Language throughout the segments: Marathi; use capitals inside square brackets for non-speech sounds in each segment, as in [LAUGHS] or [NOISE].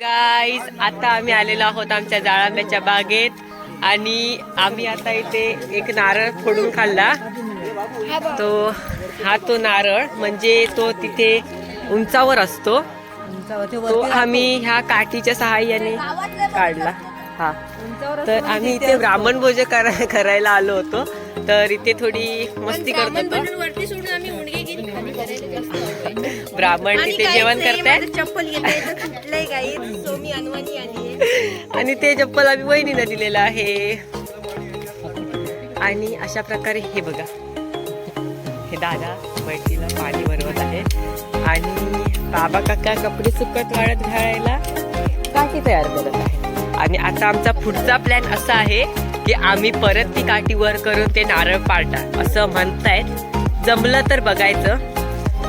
गाईज आता आम्ही आलेलो आहोत आमच्या जाळांब्याच्या बागेत आणि आम्ही आता इथे एक नारळ फोडून खाल्ला. तो हा तो नारळ म्हणजे तो तिथे उंचावर असतो. तो आम्ही ह्या काठीच्या सहाय्याने काढला. हा. तर आम्ही इथे ब्राह्मण भोज करायला आलो होतो. तर इथे थोडी मस्ती करत होतो. ब्राह्मण तिथे जेवण करताय? चप्पल [LAUGHS] आणि ते चप्पल आम्ही वहिनीला दिलेलं आहे. आणि अशा प्रकारे हे बघा. हे दादा बैठीला पाणी भरवत आहे. आणि बाबा काका कपडे सुकत वाळत घालायला काठी तयार करत आहे. आणि आता आमचा पुढचा प्लॅन असा आहे की आम्ही परत ती काठी वर करून ते नारळ पाडता असं म्हणतायत. जमलं तर बघायचं.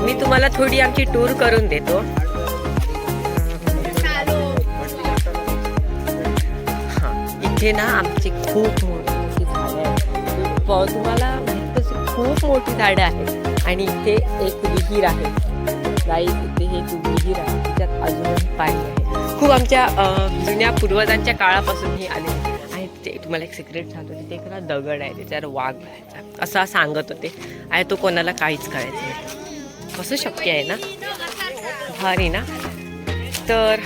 मी तुम्हाला थोडी आमची टूर करून देतो. इथे ना आमची खूप मोठी मोठी झाडं तुम्हाला माहीत खूप मोठी झाडं आहेत. आणि इथे एक विहीर आहे. गाई इथे हे विहीर आहे. त्याच्यात अजून पाणी आहे. खूप आमच्या जुन्या पूर्वजांच्या काळापासून ही आले. आणि ते तुम्हाला एक सिक्रेट सांगतो तिथे एक ना दगड आहे. त्याच्यावर वाघ राहायचा. असं सांगत होते. आणि तो कोणाला काहीच कळायचं नाही. कसं शक्य आहे ना? भारी ना? तर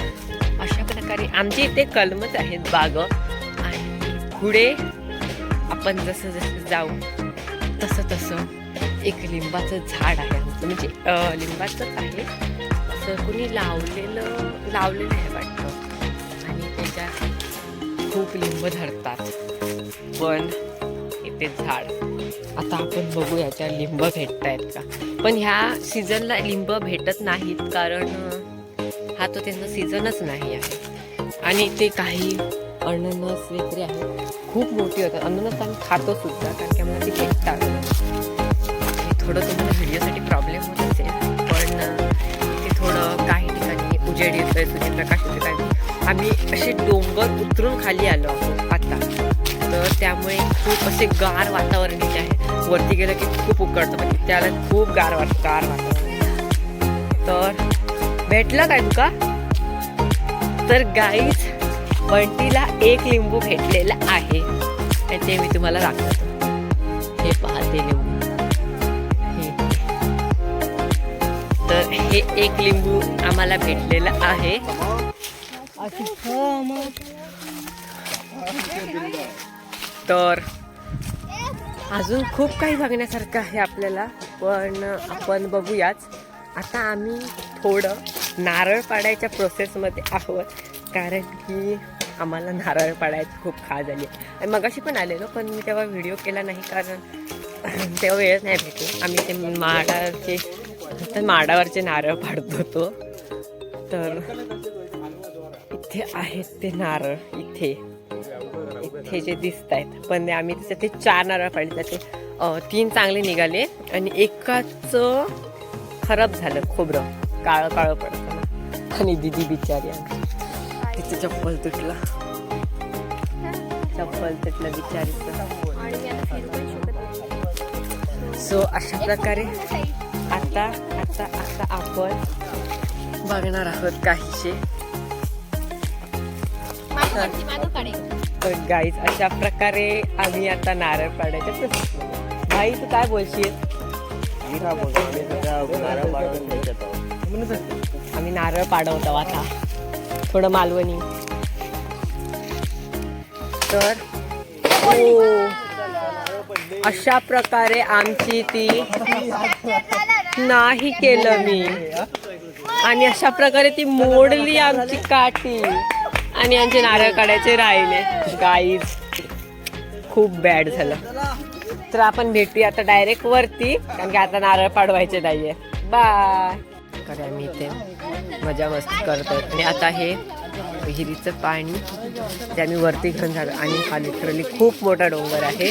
अशा प्रकारे आमच्या इथे कलमच आहेत बाग आणि पुढे आपण जसं जसं जाऊ तसं तसं एक लिंबाचं झाड आहे. आमचं म्हणजे लिंबाचंच आहे. असं कुणी लावलेलं लावलेलं आहे वाटतं. आणि त्याच्यात खूप लिंब धरतात. पण इथे झाड. आता आपण बघू याच्या लिंब भेटत आहेत का? पण ह्या सीझनला लिंब भेटत नाहीत कारण हा तो त्यांचा सीझनच नाही आहे. आणि ते काही अननस वगैरे आहेत. खूप मोठी होतात. अननस आम्ही खातो सुद्धा कारण की आम्हाला ते भेटतात. थोडं तुम्हाला व्हिडिओसाठी प्रॉब्लेम होत असेल पण ते थोडं काही ठिकाणी उजेड येतोय सूर्यप्रकाश येतोय. काही आम्ही असे डोंगर उतरून खाली आलो आहोत आता. तर त्यामुळे खूप असे गार वातावरण इथे आहे. वरती गेलं की खूप उकडतं. म्हणजे त्याला खूप गार वाट गार वातावरण. तर भेटलं काय तुका? तर गाईज बंटीला एक लिंबू भेटलेला आहे. आणि ते मी तुम्हाला दाखवतो. हे पाहते लिंबू. तर हे एक लिंबू आम्हाला भेटलेलं आहे. तर अजून खूप काही बघण्यासारखं आहे आपल्याला पण आपण बघूयाच. आता आम्ही थोडं नारळ पाडायच्या प्रोसेसमध्ये आहोत कारण की आम्हाला नारळ पाडायची खूप खा झाली आहे. आणि मगाशी पण आलेलो पण मी तेव्हा व्हिडिओ केला नाही कारण तेव्हा वेळच नाही भेटला. आम्ही ते माडाचे तर माडावरचे नारळ पाडत होतो. तर इथे आहेत ते नारळ इथे. हे जे दिसत आहेत. पण आम्ही त्याच्यात ते चार नारळ पाडले त्याचे तीन चांगले निघाले आणि एकाच खराब झालं खोबरं. काळं काळं पडतं आणि दिदी बिचारी आमची तिचं चप्पल तुटलं. चप्पल तुटलं बिचारीचं. सो अशा प्रकारे आता आता आता आपण बघणार आहोत काहीशे. तर गाईज अशा प्रकारे आम्ही आता नारळ पाडायच्या आहे. भाई तू काय बोलशील? आम्ही नारळ पाडवतो आता. थोडं मालवणी. तर ओ, अशा प्रकारे आमची ती नाही केलं मी. आणि अशा प्रकारे ती मोडली आमची काठी. आणि आमचे नारळ काढायचे राहिले. गाईज खूप बॅड झालं. तर आपण भेटूया आता डायरेक्ट वरती कारण की आता नारळ पाडवायचे नाहीये. बाय करे आम्ही इथे मजा मस्ती करतो आणि आता हे विहिरीचं पाणी ते आम्ही वरती घेऊन झालं आणि हा लिटरली खूप मोठा डोंगर आहे.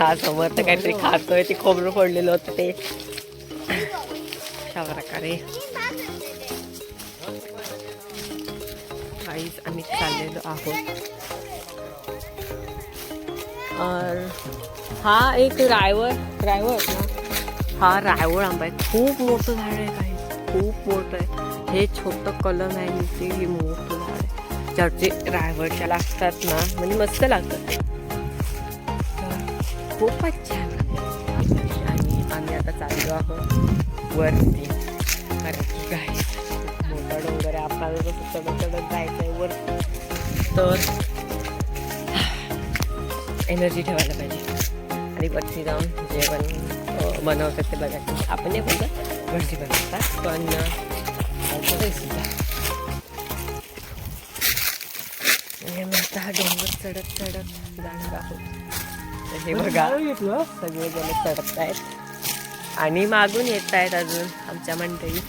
हा समोर तर काहीतरी खातोय ते खोबरं पडलेलं होतं ते. अशा प्रकारे. चाललेलो आहोत. और हा एक रायवळ. रायवळ? ना हा रायवळ आंबा आहे. खूप मोठं झाड आहे काही. खूप मोठं आहे. हे छोटं कलम आहे ते हे मोठं झाड आहे. ज्याचे रायवडच्या लागतात ना म्हणजे मस्त लागतात. खूपच छान. आणि आम्ही आता चाललो आहोत वरती. कारण की आपल्याला कसं चढत चढत जायचं आहे वर तर एनर्जी ठेवायला पाहिजे. आणि वरती जाऊन जेवण बनवतात ते बघायचं आपण नाही बोलतो घरची बनवतात. पण आता डोंगर चढत चढत जाणार आहोत. हे बघा सगळे जण चढत आहेत आणि मागून येत आहेत अजून आमच्या मंडळी.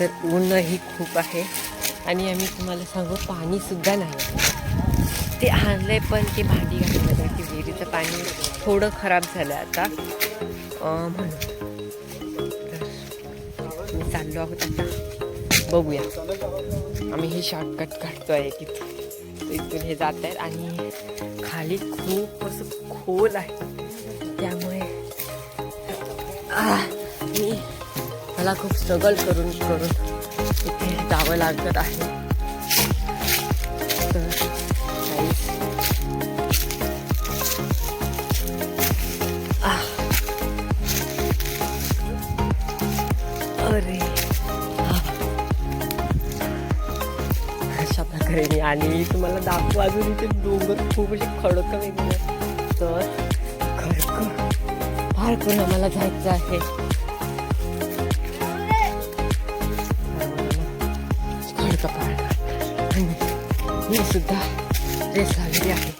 तर ऊनही खूप आहे. आणि आम्ही तुम्हाला सांगू पाणीसुद्धा नाही. ते आहे पण ते भांडी घालण्यासाठी की विहिरीचं पाणी थोडं खराब झालं आता. म्हणून. तर मी चाललो आहोत आता. बघूया. आम्ही हे शॉर्टकट काढतो आहे तिथं इथून हे जात आहेत आणि खाली खूप असं खोल आहे. त्यामुळे मी मला खूप स्ट्रगल करून करून इथे जावं लागत आहे. तर अरे अशा प्रकारे मी आणि तुम्हाला दाखवू अजून इथे डोंगर खूप असे खडक वगैरे तर खडक फार पण आम्हाला जायचं आहे. मी सुद्धा ड्रेस लागली आहे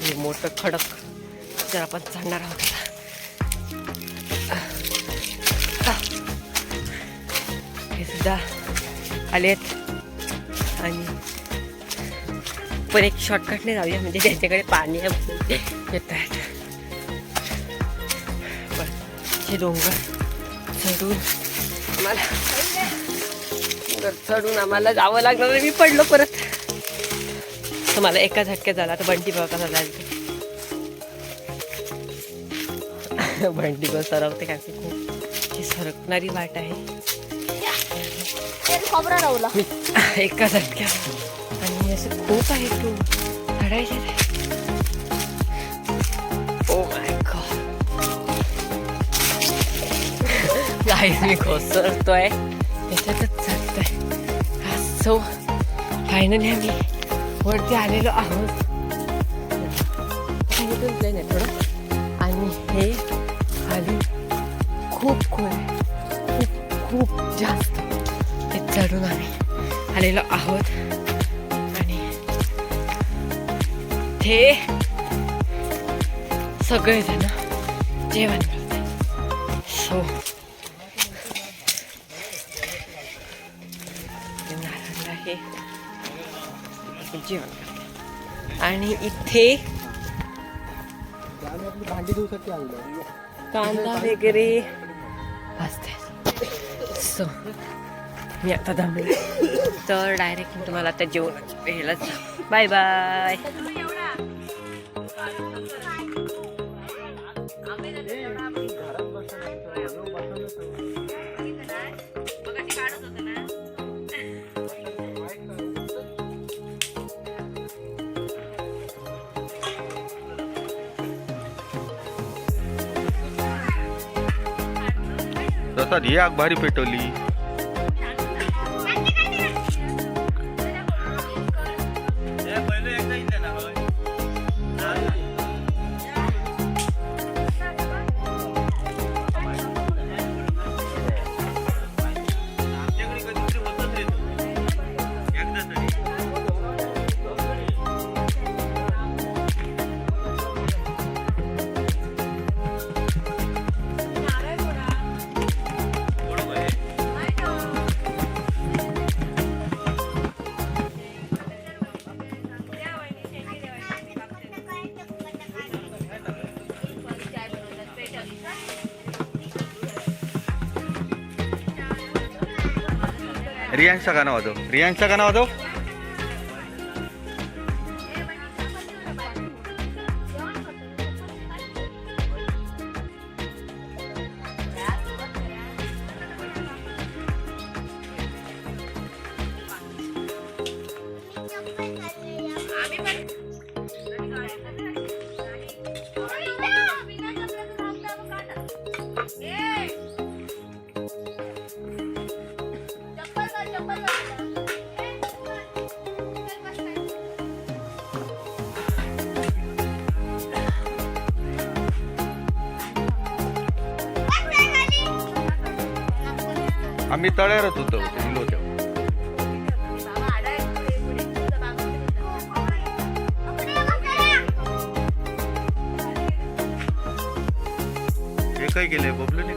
हे मोठं खडक जर आपण चढणार आहोत हे सुद्धा आलेत आणि पण एक शॉर्टकटने जाऊया म्हणजे ज्याच्याकडे पाणी येत आहेत पण हे डोंगर चढून. आम्हाला. चढून आम्हाला जावं लागणार. मी पडलो परत. तर मला एका झटक्यात झाला तर बंटी भाव कसा जायचं [LAUGHS] बंटी भाव सरवते का की खूप. ही सरकणारी वाट आहे. [LAUGHS] एका झटक्यात. आणि असं खूप आहे तू. चढायचे ओ गाईस मी घसरतोय त्याच्यातच चढतोय सो फायनली आम्ही वरती आलेलो आहोत प्लेन आहे थोडं आणि हे खाली खूप खोल आहे खूप खूप जास्त ते चढून आम्ही आलेलो आहोत आणि ते सगळेजण जेवण करतात सो जेवण. करतो आणि इथे कांदा वगैरे असते सो मी आता दमले तर डायरेक्ट मी तुम्हाला आता जेवण वेळेलाच बाय बाय तसा ही आग भारी पेटवली. रियांशचा गाणं वाजव. रियांशचा गाणं वाजव. आम्ही तळ्यारच होतो गेलो तेव्हा. हे काय केलंय बबलूने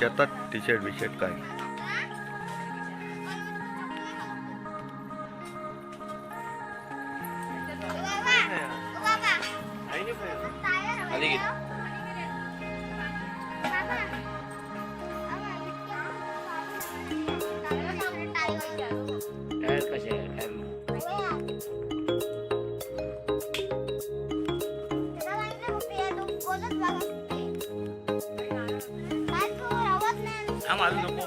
शेतात टी शर्ट बिशर्ट काय? काय अरे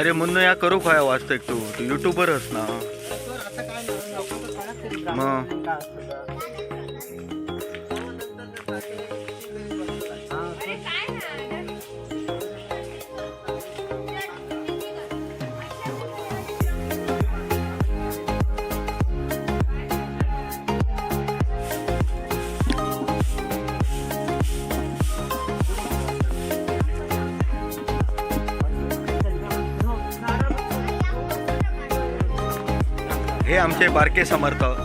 अरे मुन्नो या करू काय वाचतोय तू? तू युट्यूबरच ना. मग? हे आमचे बारके समर्थ.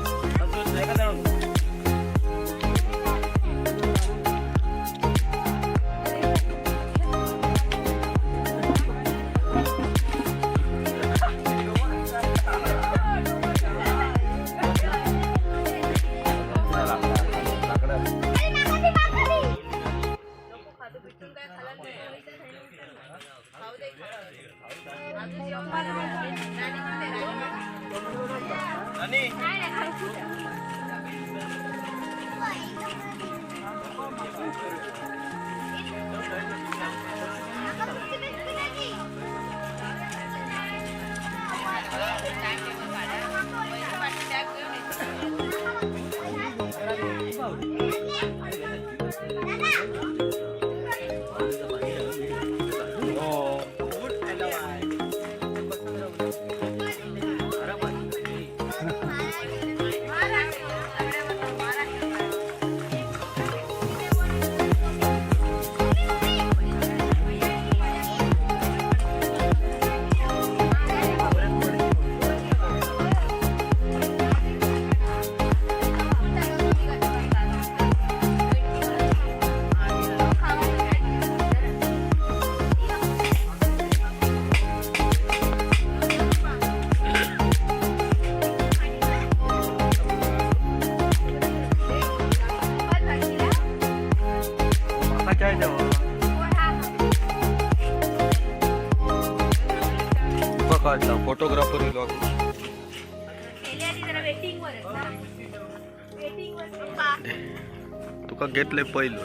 Oh. घेतले पहिलं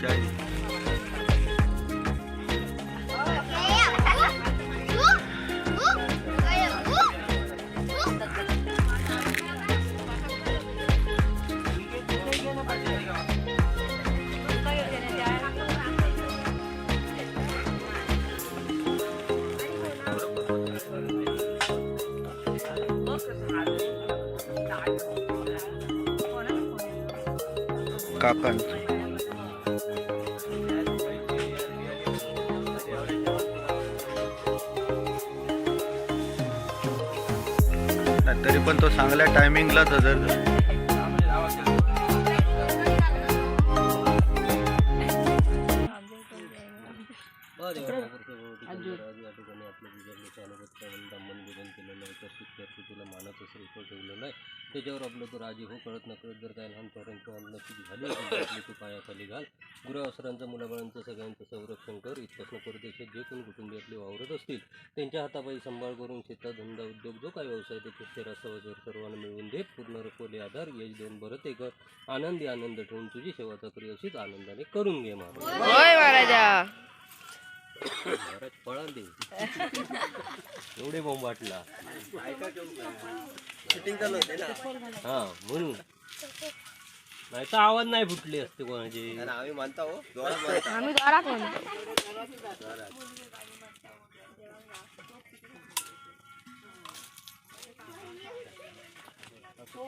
चाळीस. तरी पण तो चांगल्या टायमिंगलाच हजर झाला. त्याच्यावर आपलं तो राजी हो कळत न कळत जर काय लहानपर्यंत नक्की झाली आपली तू पायाखाली घाल गुरावसरांचं मुलाबाळांचं सगळ्यांचं संरक्षण कर इथपासून परदेशात जे कोण कुटुंबी वावरत असतील हातापायी सांभाळ करून शेतात धंदा उद्योग जो काय व्यवसाय त्याचे स्थिर सहजर सर्वांना मिळवून दे पूर्ण रखवले आधार यश दोन भरत एक आनंदी आनंद ठेवून तुझी सेवा चाकरी अशीच आनंदाने करून घे महाराज. महाराजा. महाराज पळाले. एवढे बॉम्ब वाटला. हा म्हणून. नाही तर आवाज नाही फुटले असते कोणाचे. आम्ही